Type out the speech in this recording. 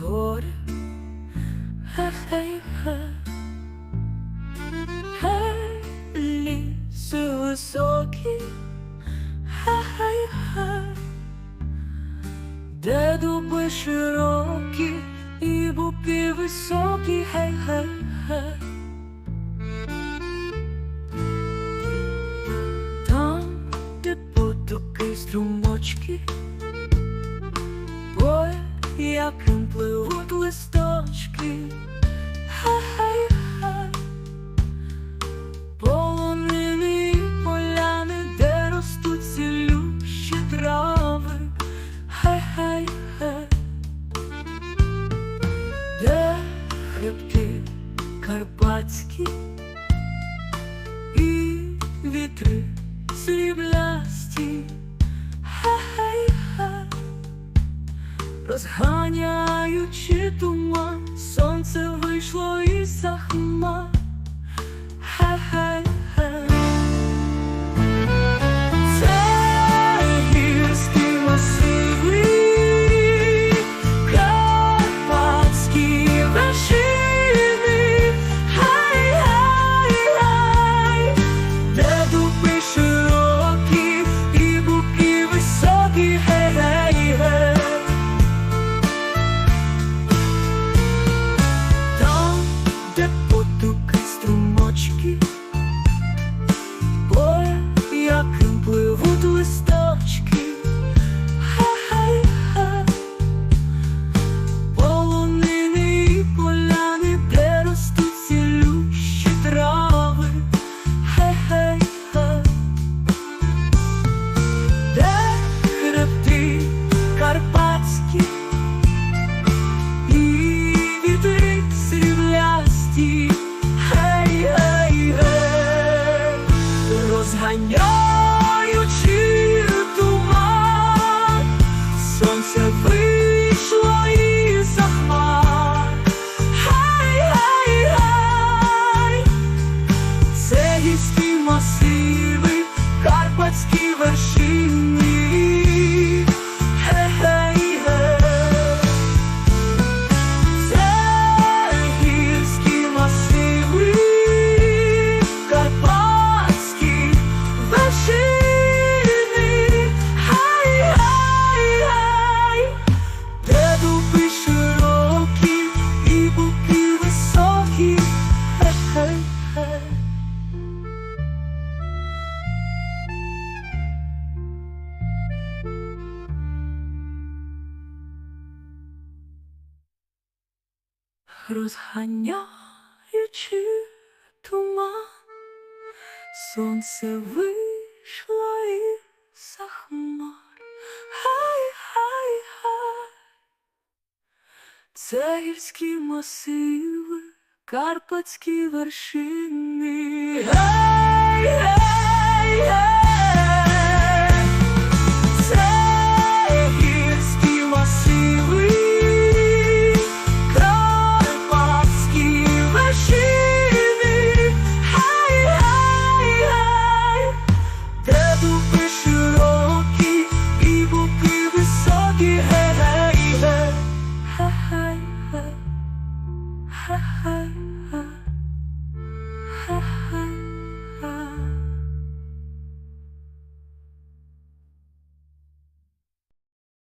Гори, хе-хей-хе, хей, ліси високі, хе-хей-хей, де дуби широкі і буки високі, хей-хей-хей. Там, де потоки струмочки, яким пливуть листочки, хай-хай-хай, полонини поляни, де ростуть цілющі трави, хай-хай-хай, де хребти карпатські і вітри сріблясті, хай-хай-хай. Розганяючи туман, сонце вийшло із за розганяючи туман, сонце вийшло із хмар, Гай, гай, гей, це гірські розганяючи туман, сонце вийшло із за хмар. Хай-хай-хай, це гірські масиви, карпатські вершини.